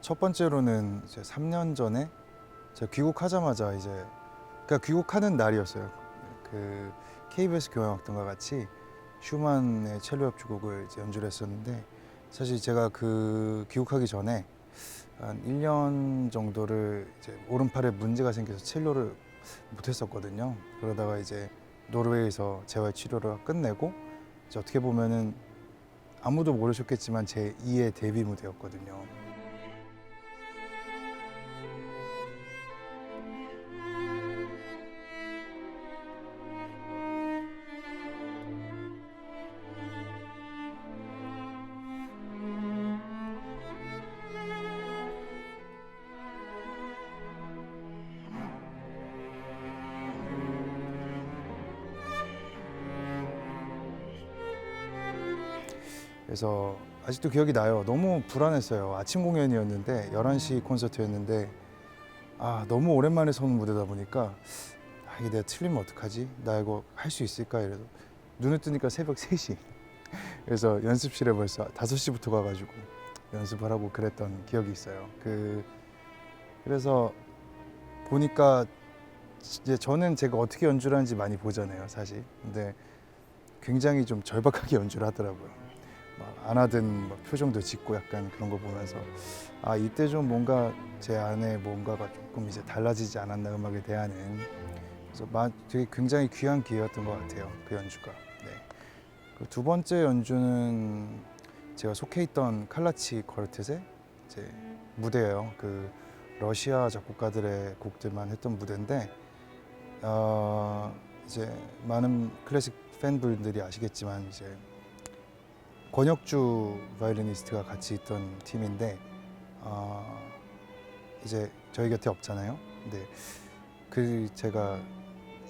첫 번째로는 이제 3년 전에 제가 귀국하자마자 이제 그러니까 귀국하는 날이었어요. 그 KBS 교향악단과 같이 슈만의 첼로 협주곡을 이제 연주를 했었는데 사실 제가 그 귀국하기 전에 한 1년 정도를 이제 오른팔에 문제가 생겨서 첼로를 못 했었거든요. 그러다가 이제 노르웨이에서 재활 치료를 끝내고 어떻게 보면은 아무도 모르셨겠지만 제 2의 데뷔 무대였거든요. 그래서 아직도 기억이 나요. 너무 불안했어요. 아침 공연이었는데 11시 콘서트였는데 아 너무 오랜만에 서는 무대다 보니까 아, 이게 내가 틀리면 어떡하지? 나 이거 할 수 있을까? 이래서 눈을 뜨니까 새벽 3시. 그래서 연습실에 벌써 5시부터 가가지고 연습을 하고 그랬던 기억이 있어요. 그 그래서 보니까 이제 저는 제가 어떻게 연주를 하는지 많이 보잖아요, 사실. 근데 굉장히 좀 절박하게 연주를 하더라고요. 막안 하던 막 표정도 짓고 약간 그런 거 보면서 아 이때 좀 뭔가 제 안에 뭔가가 조금 이제 달라지지 않았나 음악에 대한은 그래서 마, 되게 굉장히 귀한 기회였던 것 같아요 그 연주가. 네. 그 두 번째 연주는 제가 속해 있던 칼라치 쿼르텟의 이제 무대예요. 그 러시아 작곡가들의 곡들만 했던 무대인데 어, 이제 많은 클래식 팬분들이 아시겠지만 이제 권혁주 바이올리니스트가 같이 있던 팀인데 어, 이제 저희 곁에 없잖아요. 근데 그 제가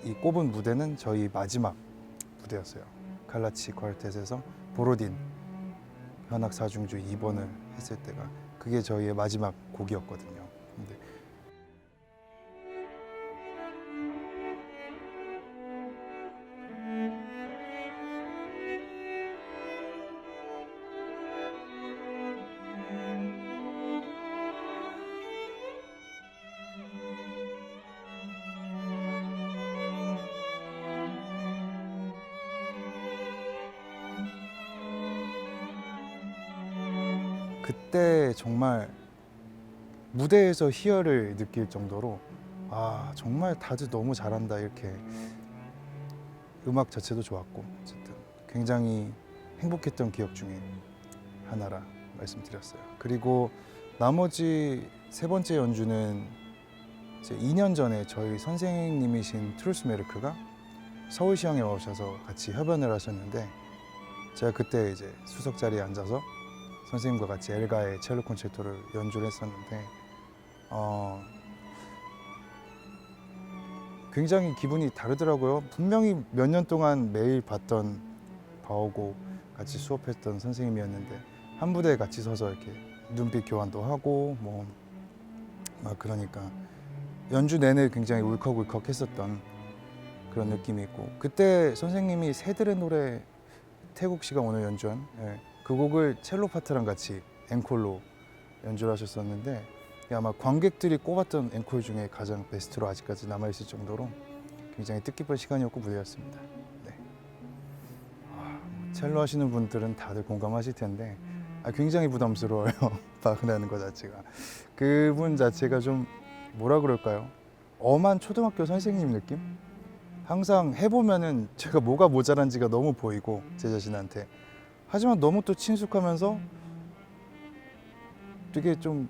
이 꼽은 무대는 저희 마지막 무대였어요. 칼라치 쿼르텟에서 보로딘 현악 사중주 2번을 했을 때가 그게 저희의 마지막 곡이었거든요. 그때 정말 무대에서 희열을 느낄 정도로 아 정말 다들 너무 잘한다 이렇게 음악 자체도 좋았고 어쨌든 굉장히 행복했던 기억 중에 하나라 말씀드렸어요. 그리고 나머지 세 번째 연주는 이제 2년 전에 저희 선생님이신 트루스 메르크가 서울시향에 오셔서 같이 협연을 하셨는데 제가 그때 이제 수석 자리에 앉아서 선생님과 같이 엘가의 첼로 콘체르토를 연주를 했었는데 어, 굉장히 기분이 다르더라고요. 분명히 몇 년 동안 매일 봤던 바오고 같이 수업했던 선생님이었는데 한 부대에 같이 서서 이렇게 눈빛 교환도 하고 뭐 막 그러니까 연주 내내 굉장히 울컥울컥했었던 그런 느낌이 있고 그때 선생님이 새들의 노래 태국 씨가 오늘 연주한 예, 그 곡을 첼로 파트랑 같이 앵콜로 연주를 하셨었는데 아마 관객들이 꼽았던 앵콜 중에 가장 베스트로 아직까지 남아있을 정도로 굉장히 뜻깊은 시간이었고 무대였습니다. 네. 아, 뭐 첼로 하시는 분들은 다들 공감하실 텐데 아, 굉장히 부담스러워요. 바그라는 것 자체가 그분 자체가 좀 뭐라 그럴까요? 엄한 초등학교 선생님 느낌? 항상 해보면은 제가 뭐가 모자란지가 너무 보이고 제 자신한테 하지만 너무 또 친숙하면서 되게 좀,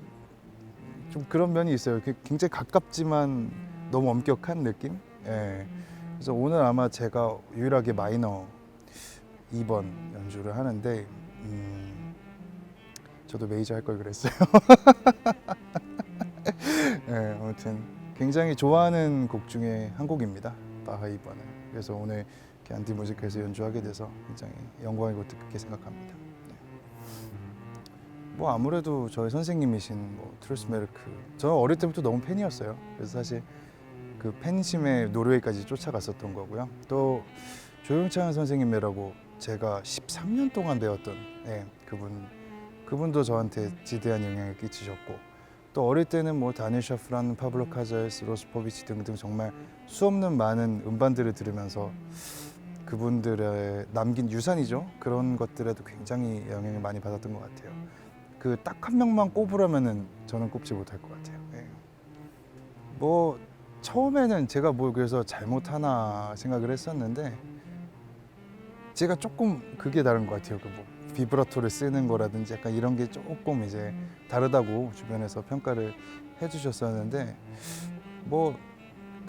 좀 그런 면이 있어요. 이렇게 굉장히 가깝지만 너무 엄격한 느낌? 예. 그래서 오늘 아마 제가 유일하게 마이너 2번 연주를 하는데, 음, 저도 메이저 할 걸 그랬어요. 예, 아무튼 굉장히 좋아하는 곡 중에 한 곡입니다. 바하 2번은. 그래서 오늘 이렇게 안티 뮤지컬에서 연주하게 돼서 굉장히 영광이고 뜻깊게 생각합니다. 네. 뭐 아무래도 저희 선생님이신 뭐 트루스 메르크 저 어릴 때부터 너무 팬이었어요. 그래서 사실 그 팬심에 노르웨이까지 쫓아갔었던 거고요. 또 조용찬 선생님이라고 제가 13년 동안 배웠던 예, 그분 그분도 저한테 지대한 영향을 끼치셨고 또 어릴 때는 뭐 다니엘 샤프란, 파블로 카자레스, 로스포비치 등등 정말 수없는 많은 음반들을 들으면서 그분들의 남긴 유산이죠. 그런 것들에도 굉장히 영향을 많이 받았던 것 같아요. 그 딱 한 명만 꼽으라면은 저는 꼽지 못할 것 같아요. 예. 뭐 처음에는 제가 뭐 그래서 잘못하나 생각을 했었는데 제가 조금 그게 다른 것 같아요. 그뭐 비브라토를 쓰는 거라든지 약간 이런 게 조금 이제 다르다고 주변에서 평가를 해주셨었는데 뭐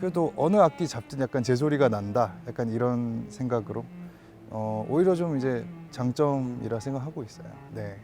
그래도 어느 악기 잡든 약간 제 소리가 난다. 약간 이런 생각으로 어, 오히려 좀 이제 장점이라 생각하고 있어요. 네.